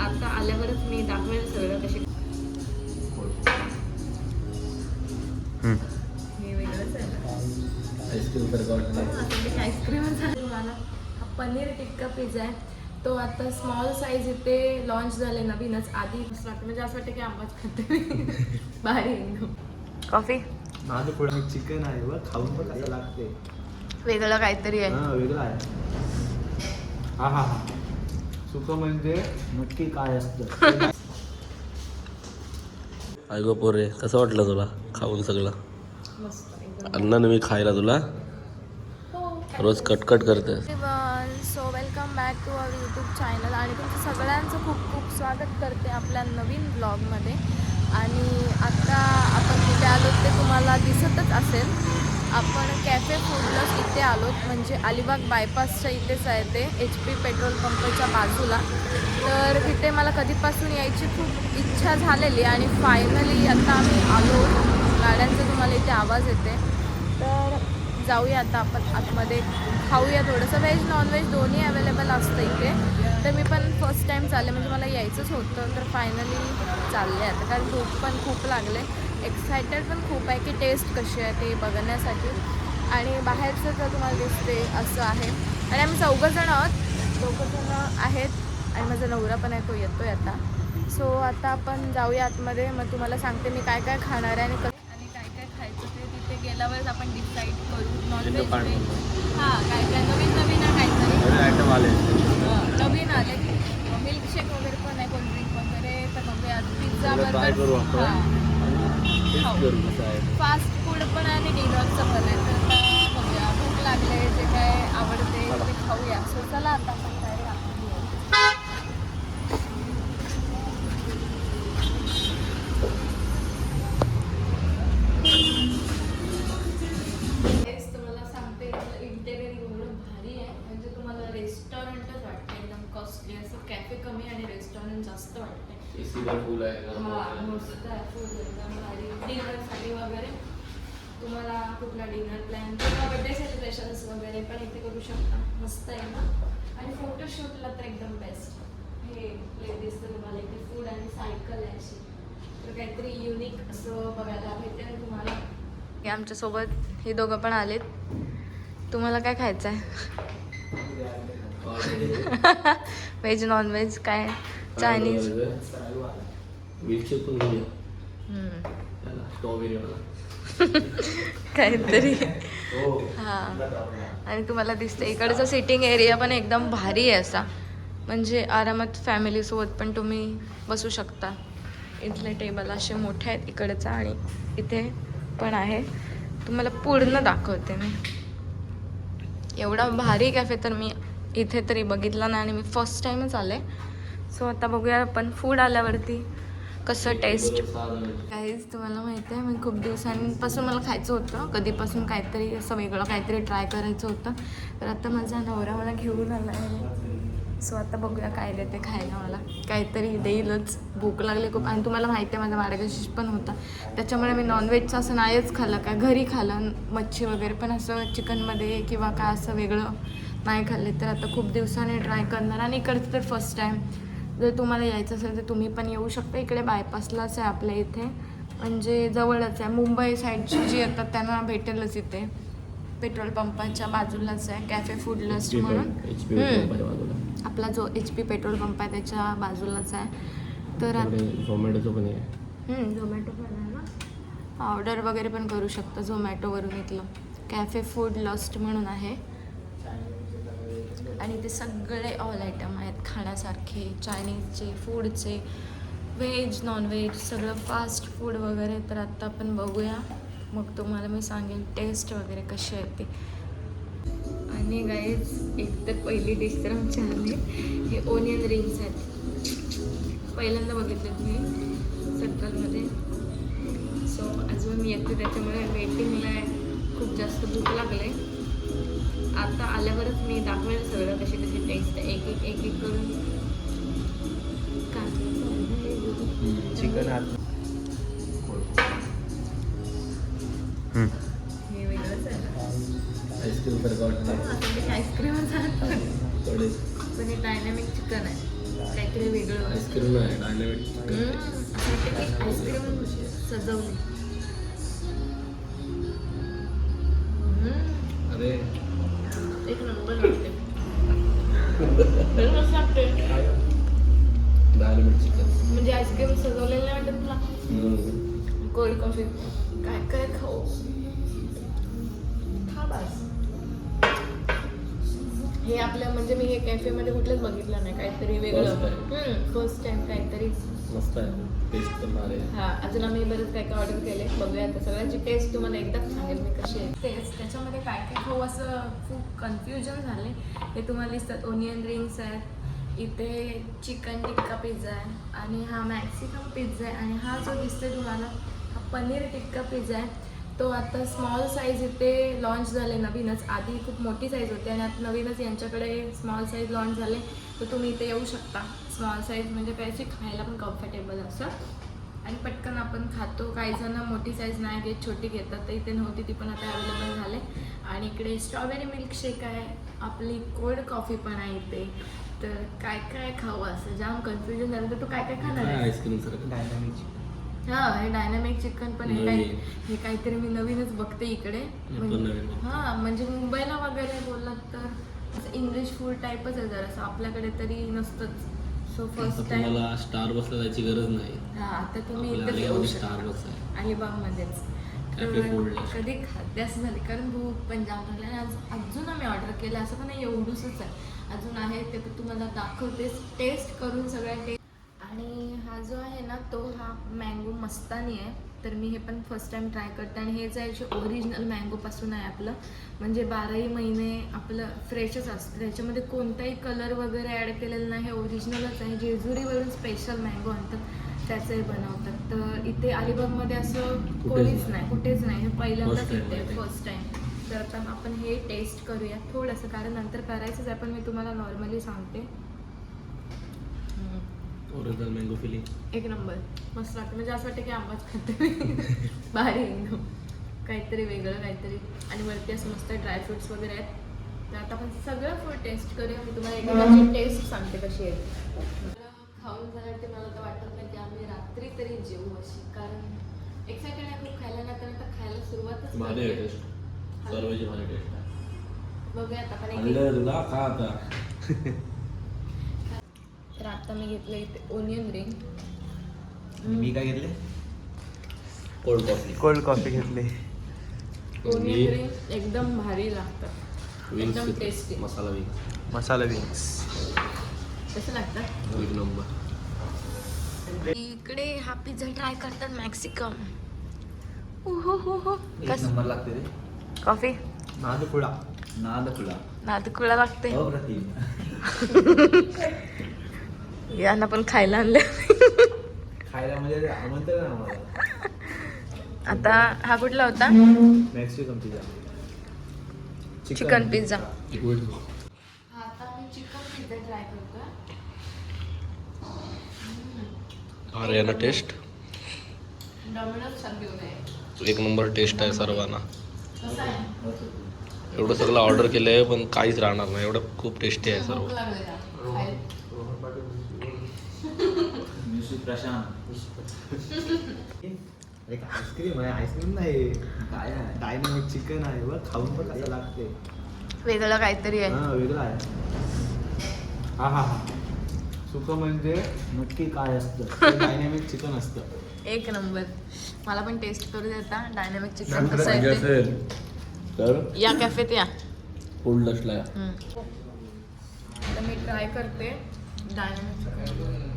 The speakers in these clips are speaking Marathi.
आता आल्यावरच मी दाखवेल सगळं कशी हे वेगळंच आहे आईस्क्रीम सारखं मला हा पनीर टिक्का पिझ्झा आहे. तो आता स्मॉल साईज इथे लॉन्च झाले नवीनच. आधी म्हणजे असं वाटतं की आंबाच खाते एकदम कॉफी माझं पुढे चिकन आहे बघ. खाऊन बघ कसं लागते वेगळं काहीतरी आहे. हा वेगळं आहे. हा हा हा. सुक म्हणजे नक्की काय असतं? गो पोरे कसं वाटलं तुला खाऊन सगळं? अन्नानं मी खायला तुला रोज कटकट करते so welcome back to our YouTube channel आणि तुमचं सगळ्यांचं खूप खूप स्वागत करते आपल्या नवीन ब्लॉगमध्ये आणि आता आपण कुठे आलो ते तुम्हाला दिसतच असेल. आपण कॅफे फूडलस इथे आलोत म्हणजे अलिबाग बायपासच्या इथेच आहे ते एच पी पेट्रोल पंपच्या बाजूला. तर तिथे मला कधीपासून यायची खूप इच्छा झालेली आणि फायनली आता आम्ही आलो. गाड्यांचा तुम्हाला इथे आवाज येते तर जाऊया आता आपण आतमध्ये. खाऊया थोडंसं. व्हेज नॉनव्हेज दोन्ही अवेलेबल असतं इथे. तर मी पण फर्स्ट टाईम चालले म्हणजे मला यायचंच होतं. तर फायनली चालले आता. कारण भूक पण खूप लागले. एक्सायटेड पण खूप आहे की टेस्ट कशी आहे ते बघण्यासाठी. आणि बाहेरचं तर तुम्हाला दिसते असं आहे. आणि आम्ही चौघंजण आहोत. दोघंजणं आहेत आणि माझा नवरा पण आहे तो येतोय आता. सो आता आपण जाऊया आतमध्ये. मग तुम्हाला सांगते मी काय काय खाणार आहे आणि कसं आणि काय काय खायचं ते तिथे गेल्यावरच आपण डिसाईड करू. नॉनव्हेज व्हेज हां काय काय नवीन नवीन आहे काहीतरी. हां, नवीन आले. मिल्कशेक वगैरे पण आहे कोल्ड्रिंक वगैरे तर बघूया. पिझ्झा आपण. टेस्ट खाऊ. फास्ट फूड पण आणि डिनरचं पण आहे. तर बघूया भूक लागले जे काय आवडते ते खाऊया. सो चला आता. कुठला डिनर प्लॅन किंवा बर्थडे सेलिब्रेशन्स वगैरे पण इथे करू शकता. मस्त आहे ना? आणि फोटोशूटला तर एकदम बेस्ट हे लेडीजचं तुम्हाला. इथे फूड आणि सायकल आहे अशी. तर काहीतरी युनिक असं बघायला भेटेल तुम्हाला. हे आमच्यासोबत हे दोघं पण आलेत. तुम्हाला काय खायचं आहे? व्हेज नॉन व्हेज काय चायनीज काहीतरी. हा. आणि तुम्हाला दिसतं इकडचा सिटिंग एरिया पण एकदम भारी आहे असा. म्हणजे आरामात फॅमिलीसोबत पण तुम्ही बसू शकता. इथले टेबल असे मोठे आहेत इकडचा आणि इथे पण आहे. तुम्हाला पूर्ण दाखवते मी. एवढा भारी कॅफे तर मी इथे तरी बघितला नाही आणि मी फर्स्ट टाईमच आले. सो आता बघूया आपण फूड आल्यावरती. कसं टेस्ट काहीच तुम्हाला माहिती आहे मी खूप दिवसांपासून मला खायचं होतं. कधीपासून काहीतरी असं वेगळं काहीतरी ट्राय करायचं होतं. तर आता माझा नवरा मला घेऊन आला आहे. सो आता बघूया काय देते खायला मला. काहीतरी देईलच भूक लागली खूप. आणि तुम्हाला माहिती आहे माझा मार्गशीर्ष पण होता. त्याच्यामुळे मी नॉनव्हेजचं असं नाहीच खाल्लं. काय घरी खाल्लं. मच्छी वगैरे पण असं चिकनमध्ये किंवा काय असं वेगळं नाही खाल्ले. तर आता खूप दिवसाने ट्राय करणार. आणि इकडचं तर फर्स्ट टाईम जर तुम्हाला यायचं असेल तर तुम्ही पण येऊ शकता. इकडे बायपासलाच आहे आपल्या इथे. म्हणजे जवळच आहे. मुंबई साईडची जी येतात त्यांना भेटेलच इथे. पेट्रोल पंपाच्या बाजूलाच आहे. कॅफे फूड लस्ट म्हणून. आपला जो एच पी पेट्रोल पंप आहे त्याच्या बाजूलाच आहे. तर झोमॅटोचं पण आहे. झोमॅटो पण आहे ना? ऑर्डर वगैरे पण करू शकता झोमॅटोवरून इथलं. कॅफे फूड लस्ट म्हणून आहे. आणि ते सगळे ऑल आयटम आहेत. खाण्यासारखे चायनीजचे फूडचे व्हेज नॉनव्हेज सगळं फास्ट फूड वगैरे तर आत्ता आपण बघूया. मग तुम्हाला मी सांगेन टेस्ट वगैरे कशी आहे ते. आणि गाईज एक तर पहिली डिश तर आमची आली हे ओनियन रिंग्स आहेत. पहिल्यांदा बघितले तुम्ही सर्कलमध्ये सो अजून मी येते त्याच्यामुळे वेटिंगला आहे खूप जास्त भूक लागले. आता आल्यावरच मी दाखवेल सगळं कशी कशी टेस्ट आहे एक एक एक एक करून. काय? चिकन आत हे वेगळंच आहे आईस्क्रीम सारखं आईस्क्रीमच पण हे डायनॅमिक चिकन आहे. काहीतरी वेगळं आईस्क्रीम आहे डायनामिक आईस्क्रीम सजवली मस्त लागते म्हणजे आईस्क्रीम सजवलेलं नाही वाटत तुला? कोल्ड कॉफी काय काय खाऊ? खा बस. हे आपल्या म्हणजे मी हे कॅफेमध्ये कुठलंच बघितलं नाही काहीतरी वेगळं. फर्स्ट टाइम काहीतरी. मस्त आहे. टेस्ट पण भारी आहे. हा अजून आम्ही बरेच काय काय ऑर्डर केले बघूया आता सगळ्यांची टेस्ट तुम्हाला एकदाच सांगेल मी कशी आहे. टेस्ट त्याच्यामध्ये काय काय खाऊ असं खूप कन्फ्युजन झाले हे तुम्हाला दिसतात ओनियन रिंग्स आहेत इथे चिकन टिक्का पिझ्झा आहे आणि हा मॅक्सिकन पिझ्झा आहे आणि हा जो दिसतोय तुम्हाला हा पनीर टिक्का पिझ्झा आहे. तो आता स्मॉल साईज इथे लॉन्च झाले नवीनच. आधी खूप मोठी साईज होती आणि आता नवीनच यांच्याकडे स्मॉल साईज लॉन्च झाले. तर तुम्ही इथे येऊ शकता. स्मॉल साईज म्हणजे काहीची खायला पण कम्फर्टेबल असं. आणि पटकन आपण खातो. काही जण मोठी साईज नाही घेत छोटी घेतात. तर इथे नव्हती ती पण आता अवेलेबल झाले. आणि इकडे स्ट्रॉबेरी मिल्कशेक आहे. आपली कोल्ड कॉफी पण आहे इथे. तर काय काय खावं असं? जाम कन्फ्युजन झालं. तर तू काय काय खाणार आईस्क्रीम सारखं? डायनामिक हा हे डायनामिक चिकन पण हे. हे काहीतरी मी नवीनच बघते इकडे. म्हणजे. हा म्हणजे मुंबईला वगैरे बोललात तर इंग्लिश फूड टाईपच आहे जरासं आपल्याकडे तरी नसतंच. सो फर्स्ट टाइम तुम्हाला स्टार बसला जायची गरज नाही. हा आता तुम्ही शकता. स्टार बस आहे food आहे. कधी खाद्य असं झाले? कारण भूक पण जाम लागली आणि आज अजून आम्ही ऑर्डर केलं. असं पण एवढूसच आहे. अजून आहे ते पण तुम्हाला दाखवतेच. टेस्ट करून सगळ्या टेस्ट आणि हा जो आहे ना तो हा मँगो मस्तानी आहे. तर मी हे पण फर्स्ट टाइम ट्राय करते आणि हे जे आहे ओरिजिनल मँगोपासून आहे आपलं म्हणजे बाराही महिने आपलं फ्रेशच असतं. त्याच्यामध्ये कोणताही कलर वगैरे ॲड केलेलं नाही. हे ओरिजिनलच आहे. जेजुरीवरून स्पेशल मँगो आणतात. त्याचं हे बनवतात. तर इथे अलिबागमध्ये असं कोणीच नाही. कुठेच नाही. हे पहिल्यांदाच इथे. फर्स्ट टाइम तर आता आपण हे टेस्ट करूया थोडंसं. कारण नंतर करायचंच आहे पण मी तुम्हाला नॉर्मली सांगते. ओरिजिनल मँगो फिलिंग एक नंबर. मस्त वाटतं म्हणजे असं वाटतं की आंबाच खाते भारी एकदम. काहीतरी वेगळं काहीतरी. आणि वरती असं मस्त ड्रायफ्रुट्स वगैरे आहेत. तर आता आपण सगळं फूड टेस्ट करूया. मी तुम्हाला एकेकाची टेस्ट सांगते कशी आहे. खाऊन झाल्यावरती मला तर वाटत नाही की आम्ही रात्री तरी जेवू अशी. कारण एक्सायटेड आहे खूप खायला नाही तर आता खायला सुरुवातच भारी आहे. टेस्ट सर्वची भारी टेस्ट आहे. बघूया आता एक- तुला का आता. आता मी घेतलं इथे ओनियन रिंग मी काय घेतले? कोल्ड कॉफी कोल्ड कॉफी घेतली. ओनियन रिंग एकदम भारी लागतं. एकदम tasty. Masala wings masala wings कसं लागतं? एक नंबर इकडे हा पिझ्झा ट्राय करतात मॅक्सिकम हो हो हो कस नंबर लागते रे. कॉफी नादकुळा. नादकुळा. नादकुळा लागते. यांना पण खायला आणलं. खायला म्हणजे आमंत्रण आहे आम्हाला. आता हा कुठला होता? मॅक्सिकन पिझ्झा चिकन पिझ्झा अरे याला टेस्ट एक नंबर टेस्ट आहे सर्वांना. कसं आहे एवढं सगळं ऑर्डर केलं आहे पण काहीच राहणार नाही. एवढं खूप टेस्टी आहे सर्व. प्रशांत. एक आईस्क्रीम आहे आईस्क्रीम नाही. काय आहे? डायनामिक चिकन आहे बघ खाऊन पण कसं लागते. वेगळं काहीतरी आहे. हा वेगळं आहे. हा हा हा. सुकं म्हणजे नक्की काय असतं? डायनामिक चिकन असतं. एक नंबर. मला पण टेस्ट करू देता डायनामिक चिकन कसं आहे ते. तर? या कॅफेत या. हम्म. आता मी ट्राय करते. डायनामिक चिकन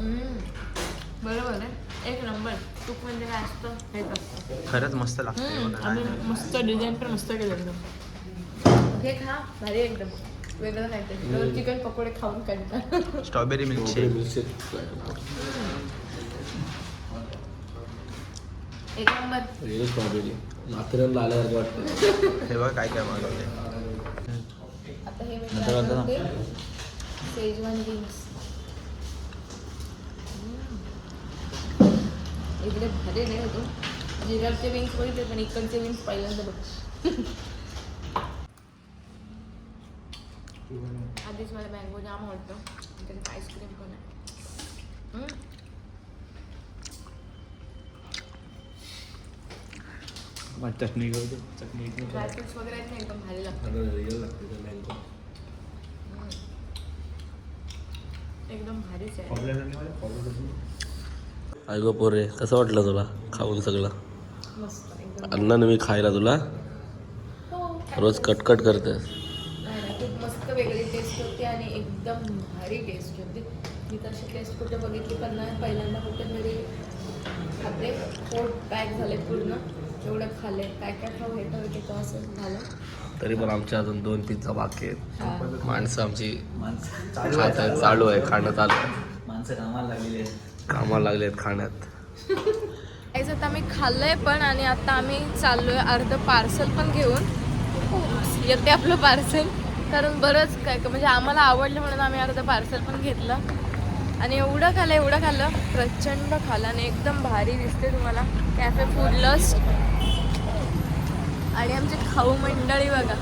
बरोबर आहे एक नंबर तूप म्हणजे काय असतं. हेच असतं खरंच मस्त हम्म, आणि मस्त डिझाईन पण मस्त केलं एकदम. हे खा. भारी एकदम. वेगळं चिकन पकोडे खाऊन स्ट्रॉबेरी मिल्कशेक एक नंबर स्ट्रॉबेरी माथेरानला आल्यासारखं वाटतं हे बघ काय काय मागवले आता हे मी नंतर try आता ना. करते शेजवान विंग्स इकडे भारी नाही होतो. जिराचे विंग्स बघितले पण इकडचे विंग्स पहिल्यांदा बघ. आधीच मला मँगो जाम आवडतो. त्याच्यात आईस्क्रीम पण आहे. चटणी करतो चटणी ड्रायफ्रुट्स वगैरे आहेत ना एकदम भारी लागतं. एकदम भारीच आहे. ऐगो पोरे कसं वाटलं तुला खाऊन सगळं? मस्त एकदम. अन्नानं मी खायला तुला? हो रोज कटकट खूप मस्त वेगळी टेस्ट होती आणि एकदम भारी टेस्ट होती. मी तशी टेस्ट कुठे बघितली पण नाही. पहिल्यांदा खाते. पोट पॅक झाले पूर्ण. एवढं खाल्ले काय काय खाऊ हे ते असं झालं. तरी पण आमच्या अजून दोन पिझ्झा बाकी आहेत. माणसं आमची खात चालू आहे खाणं चालू आहे. माणसं कामाला लागलेली आहेत. कामाला लागले आहेत खाण्यात आता आम्ही खाल्लंय पण आणि आता आम्ही चाललोय अर्ध पार्सल पण घेऊन. येते आपलं पार्सल कारण बरंच काय काय- म्हणजे आम्हाला आवडलं म्हणून आम्ही अर्ध पार्सल पण घेतलं. आणि एवढं खाल्लं एवढं खाल्लं प्रचंड खाल्लं आणि एकदम भारी दिसते तुम्हाला. कॅफे फूड लस्ट आणि आमची खाऊ मंडळी बघा.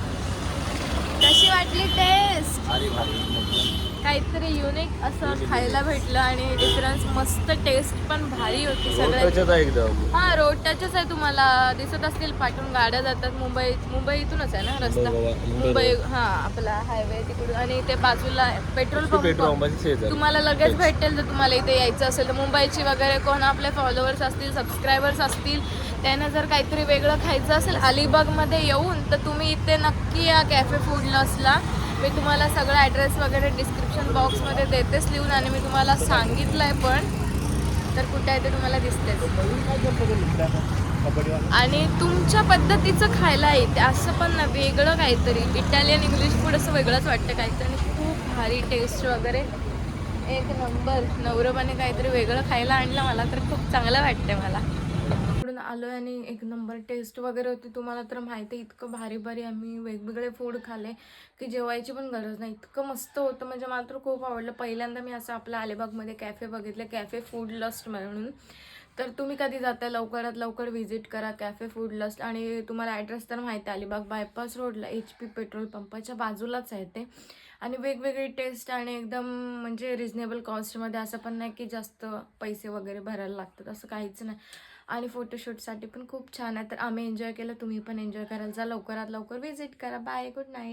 कशी वाटली टेस्ट काहीतरी युनिक असं खायला भेटलं आणि डिफरन्स मस्त टेस्ट पण भारी होती सगळ्यात एकदम हा रोड टचच आहे तुम्हाला. दिसत असतील पाठून गाड्या जातात मुंबई मुंबई इथूनच आहे ना रस्ता? मुंबई. हा आपला हायवे तिकडून. आणि ते बाजूला पेट्रोल पेट्रोल पंप पंपाची शेजारी. तुम्हाला लगेच भेटेल जर तुम्हाला इथे यायचं असेल. तर मुंबईची वगैरे कोण आपले फॉलोअर्स असतील सबस्क्रायबर्स असतील त्यांना जर काहीतरी वेगळं खायचं असेल अलिबागमध्ये येऊन तर तुम्ही इथे नक्की या कॅफे फूड लॉसला मी तुम्हाला सगळं ॲड्रेस वगैरे डिस्क्रिप्शन बॉक्समध्ये देतेच लिहून आणि मी तुम्हाला सांगितलं आहे पण तर कुठे आहे ते तुम्हाला दिसतेच. आणि तुमच्या पद्धतीचं खायला येते असं पण ना वेगळं काहीतरी. इटालियन इंग्लिश फूड असं वेगळंच वाटतं काहीतरी. आणि खूप भारी टेस्ट वगैरे. एक नंबर नवरबाने काहीतरी वेगळं खायला आणलं मला तर खूप चांगलं वाटतं मला. आलो आहे आणि एक नंबर टेस्ट वगैरे होती. तुम्हाला तर माहिती आहे इतकं भारी भारी आम्ही वेगवेगळे फूड खाले की जेवायची पण गरज नाही. इतकं मस्त होतं. म्हणजे मला तर खूप आवडलं. पहिल्यांदा मी असं आपल्या अलिबागमध्ये कॅफे बघितले. कॅफे फूड लस्ट म्हणून. तर तुम्ही कधी जाता? लवकरात लवकर व्हिजिट करा. कॅफे फूड लस्ट आणि तुम्हाला ॲड्रेस तर माहिती आहे अलिबाग बायपास रोडला एच पी पेट्रोल पंपाच्या बाजूलाच आहे ते. आणि वेगवेगळी टेस्ट आणि एकदम म्हणजे रिजनेबल कॉस्टमध्ये असं पण नाही की जास्त पैसे वगैरे भरायला लागतात. असं काहीच नाही. आणि फोटोशूटसाठी पण खूप छान आहे. तर आम्ही एन्जॉय केलं तुम्ही पण एन्जॉय करायला जा लवकरात लवकर व्हिजिट करा. Bye good night